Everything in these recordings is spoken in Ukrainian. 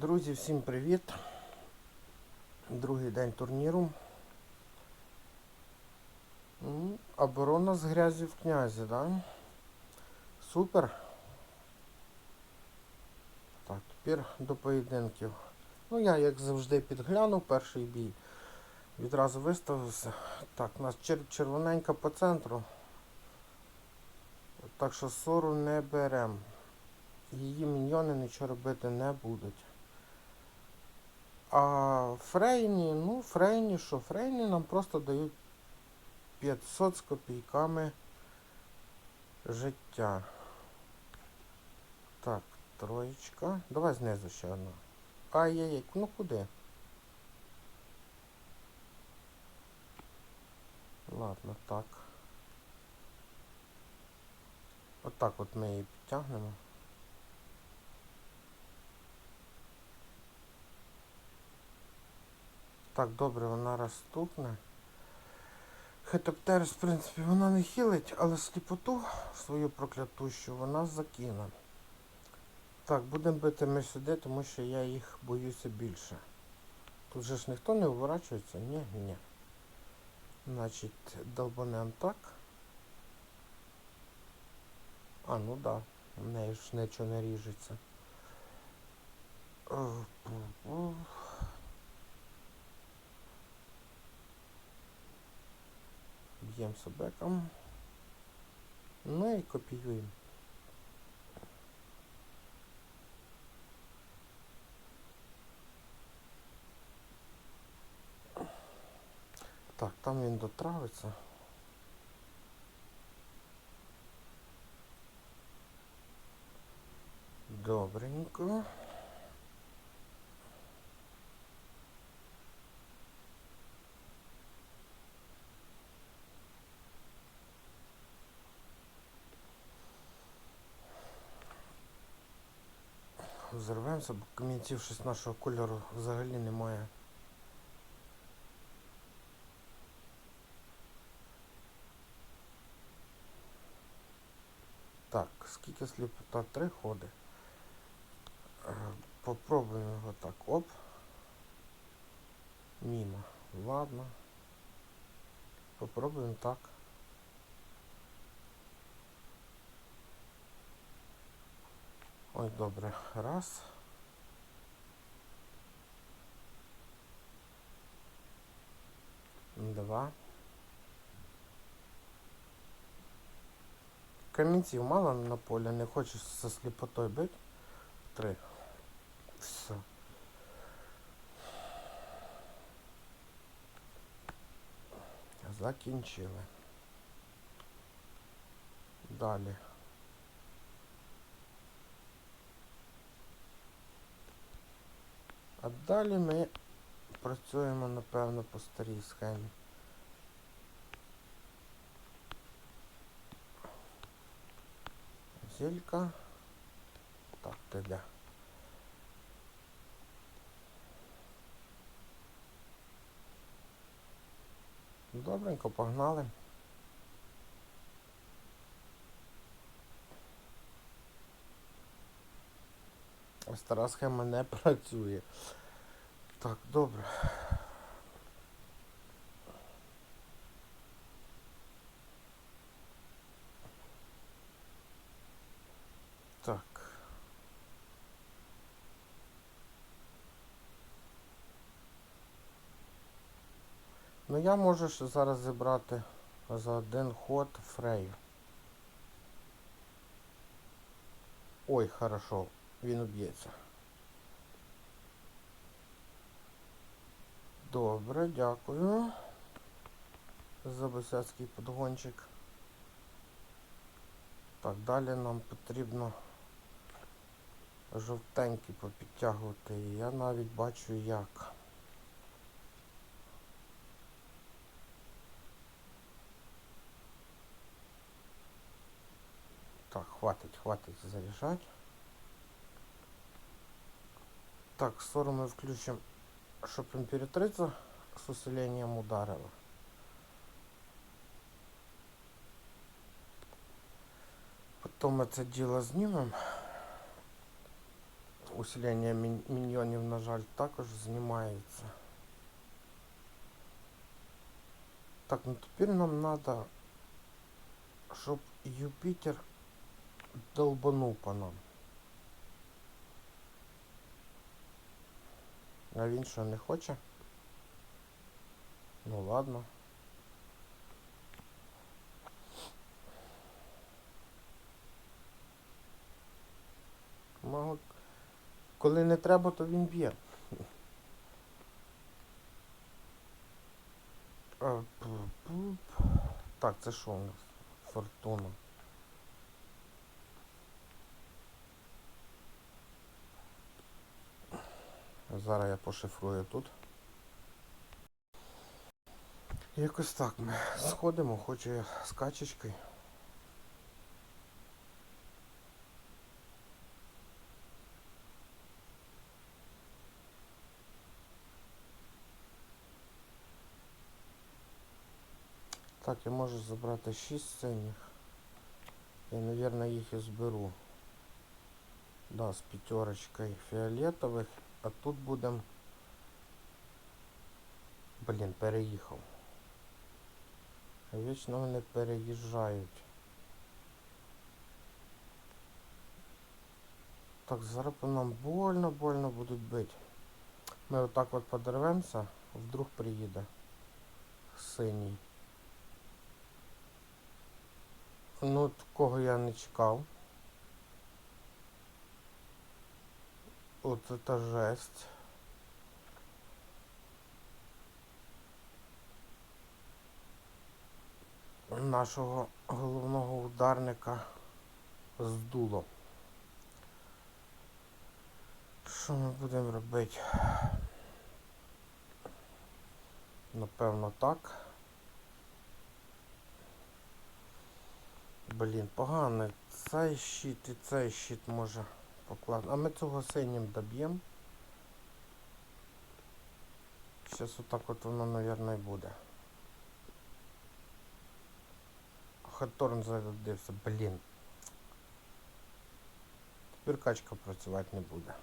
Друзі, всім привіт. Другий день турніру. Оборона з грязі в князі, да? Супер. Так, тепер до поєдинків. Ну, я, як завжди, підглянув перший бій. Відразу виставився. Так, у нас чер- червоненька по центру. Так що ссору не беремо. Її міньйони нічого робити не будуть. А Фрейні, ну, Фрейні, що Фрейні нам просто дають 500 з копійками життя. Так, троєчка. Давай знизу ще одна. Ай-яй-яй, ну куди? Ладно, так. Отак от ми її підтягнемо. Так, добре, вона розступне. Хетоптерс, в принципі, вона не хилить, але сліпоту свою проклятущу вона закине. Так, будемо бити ми сюди, тому що я їх боюся більше. Тут же ж ніхто не уворачується? Ні, ні. Значить, долбанем так. А, ну да. В неї ж нічого не ріжеться. Б'ємо собеком. Ну і копіюємо. Так, там він дотравиться. Добренько. Взорвемося, бо камінців щось нашого кольору взагалі немає. Так, скільки сліпота? Три ходи. Е, Попробуємо його так. Оп. Мімо. Ладно. Попробуємо так. Ой, добре. Раз. Два. Камінців мало на полі, не хочеш зі сліпотою бити. Три. Все. Закінчили. Далі. А далі ми працюємо, напевно, по старій схемі. Зілька. Так, ти де? Добренько, погнали. Стара схема не працює. Так, добре. Так. Ну я можу ще зараз зібрати за один ход фрею. Ой, хорошо, він уб'ється. Добре, дякую. За босяцький подгончик. Так, далі нам потрібно жовтенький попідтягувати. Я навіть бачу як. Так, хватить, хватить заряжать. Так, ссору мы включим, чтобы императрица с усилением ударила. Потом это дело снимем. усилення мін- міньйонів, на жаль, також знімається. Так, ну тепер нам треба, щоб Юпітер долбанув по нам. А він що, не хоче? Ну ладно. Мало... Коли не треба, то він б'є. Так, це що у нас? Фортуна. Зараз я пошифрую тут. Якось так ми сходимо, хочу я з качечкою. Так, я можу забрати 6 синіх. Я, наверное, їх і зберу. Да, з п'ятерочкою фіолетових. А тут будем. Блін, переїхав. Вічно вони переїжджають. Так, зараз нам больно-больно будуть бити. Ми отак от подорвемося, вдруг приїде синій. Ну, такого я не чекав. От це жесть. Нашого головного ударника здуло. Що ми будемо робити? Напевно так. Блін, погано. Цей щит і цей щит може покласти. А ми цього синім доб'ємо. Зараз отак от воно, мабуть, і буде. Хаторн зарядився, блін. Тепер качка працювати не буде.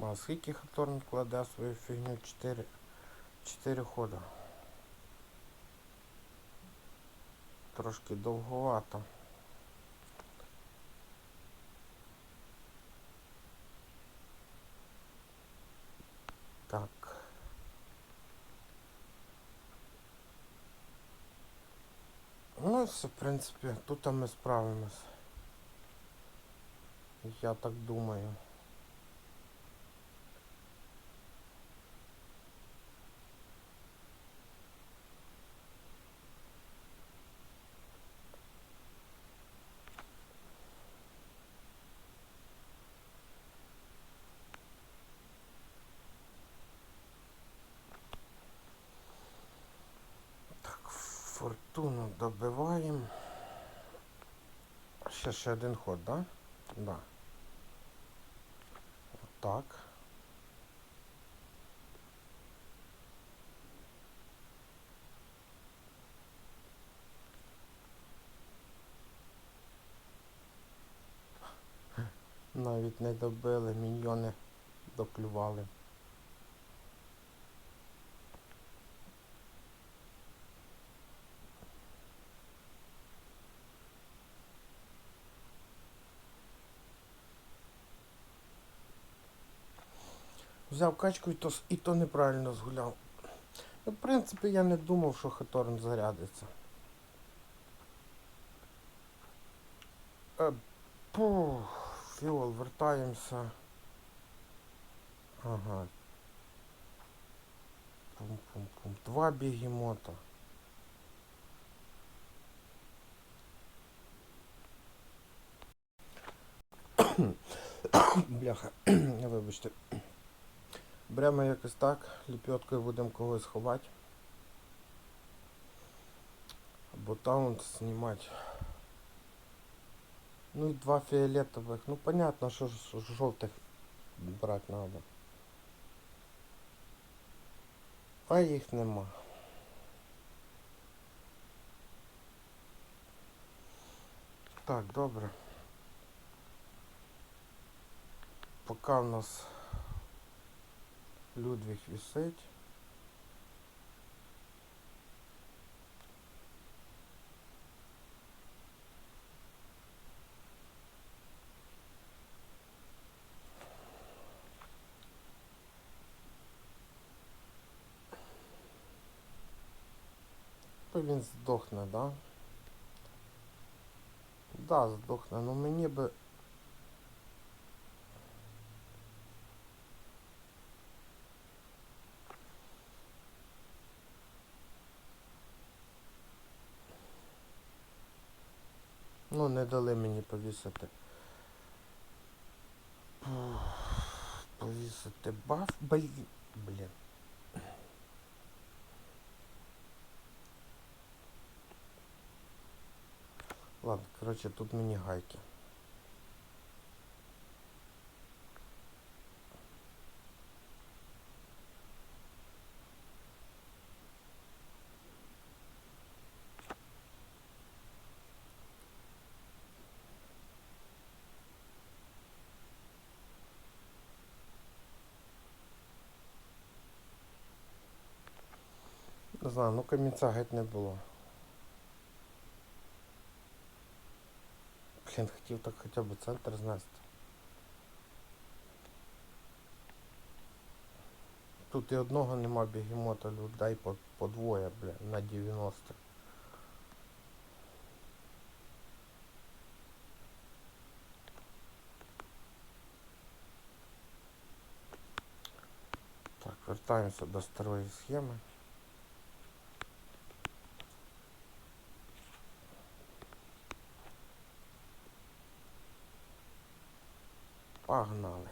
А скільки Хаторн кладе свою фігню 4 4 хода. Трошки довговато. Так. Ну і все, в принципі, тут ми справимось. Я так думаю. Ще ще один ход, да? Да. Так. Навіть не добили, міньйони доклювали. Взяв качку і то, і то неправильно згуляв. Ну, в принципі, я не думав, що Хаторн зарядиться. Е, пух, фіол, вертаємося. Ага. Пум-пум-пум. Два бігемота. Бляха, вибачте. Беремо якось так, ліпьоткою будемо когось ховати. Або таунт знімати. Ну і два фіолетових. Ну понятно, що ж жовтих брати треба. А їх нема. Так, добре. Поки в нас Людвіг висить. Він здохне, да? Да, здохне, ну мені би. Ну, не дали мені повісити. Повісити баф, блін. Блін. Ладно, короче, тут мені гайки. Знаю, ну камінця геть не було. Блін, хотів так хоча б центр знести. Тут і одного нема бігемота, людей по, по двоє, бля, на 90. Так, вертаємося до старої схеми. Погнали.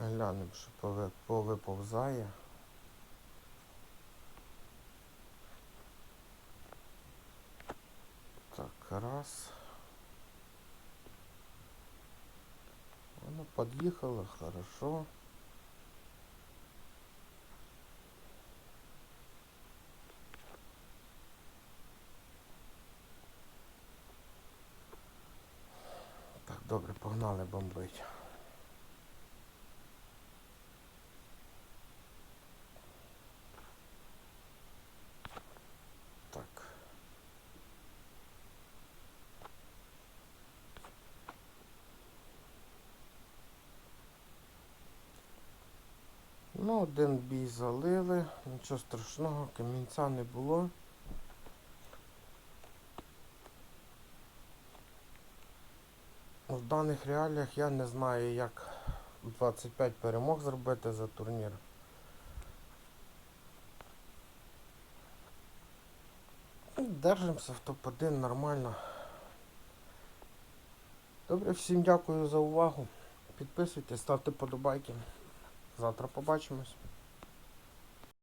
Глянемо, що повиповзає. Раз. Воно подъехало, хорошо. Так, добре, погнали бомбить. Один бій залили, нічого страшного, камінця не було. В даних реаліях я не знаю, як 25 перемог зробити за турнір. Держимося в топ-1 нормально. Добре, всім дякую за увагу. Підписуйтесь, ставте подобайки. Завтра побачимось.